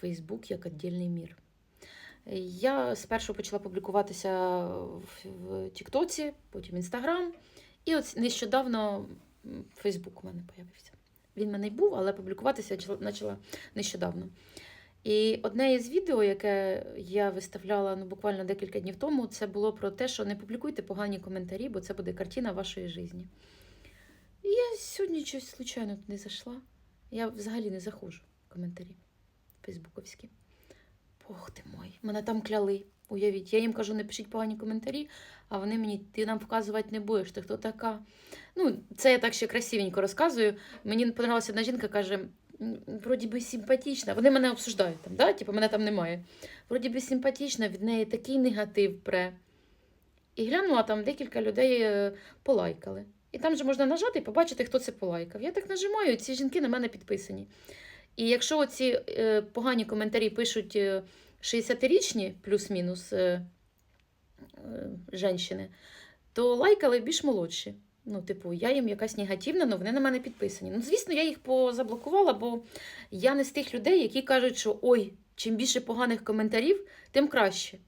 Фейсбук як віддільний мір. Я спершу почала публікуватися в, Тіктоці, потім Інстаграм. І от нещодавно Фейсбук у мене з'явився. Він мене й був, але публікуватися почала нещодавно. І одне із відео, яке я виставляла ну, буквально декілька днів тому, це було про те, що не публікуйте погані коментарі, бо це буде картина вашої житті. І я сьогодні щось случайно туди зайшла. Я взагалі не заходжу в коментарі фейсбуковські. Бог ти мой, мене там кляли. Уявіть, я їм кажу, не пишіть погані коментарі, а вони мені, ти нам вказувати не будеш, ти хто така. Ну, це я так ще красивенько розказую. Мені подобалася одна жінка, каже, вроді би симпатична. Вони мене обсуждають там, да? типу, мене там немає. Вроді би симпатична, від неї такий негатив пре. І глянула, там декілька людей е, полайкали. І там же можна нажати і побачити, хто це полайкав. Я так нажимаю, ці жінки на мене підписані. І якщо ці е, погані коментарі пишуть е, 60-річні, плюс-мінус е, е, женщини, то лайкали більш молодші. Ну, типу, я їм якась негативна, але вони на мене підписані. Ну, звісно, я їх позаблокувала, бо я не з тих людей, які кажуть, що ой, чим більше поганих коментарів, тим краще.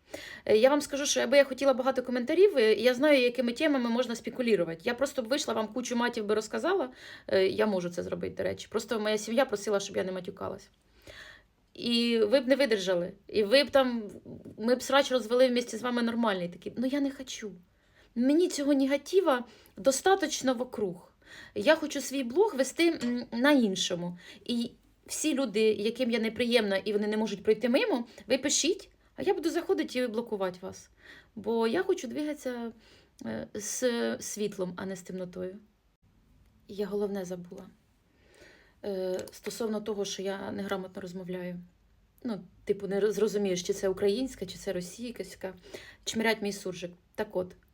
Е, Я вам скажу, що якби я хотіла багато коментарів, е, я знаю, якими темами можна спекулювати. Я просто б вийшла вам кучу матів би розказала. Е, Я можу це зробити, до речі. Просто моя сім'я просила, щоб я не матюкалась. І ви б не видержали. І ви б там, ми б срач розвели вместе з вами нормальний такий. Ну я не хочу. Мені цього негатива достатньо вокруг. Я хочу свій блог вести на іншому. І всі люди, яким я неприємна і вони не можуть пройти мимо, ви пишіть, а я буду заходити і блокувати вас. Бо я хочу двигатися е, з світлом, а не з темнотою. Я головне забула. Е, Стосовно того, що я неграмотно розмовляю. Ну, типу, не зрозумієш, чи це українська, чи це російська. Чмирять мій суржик. Так от,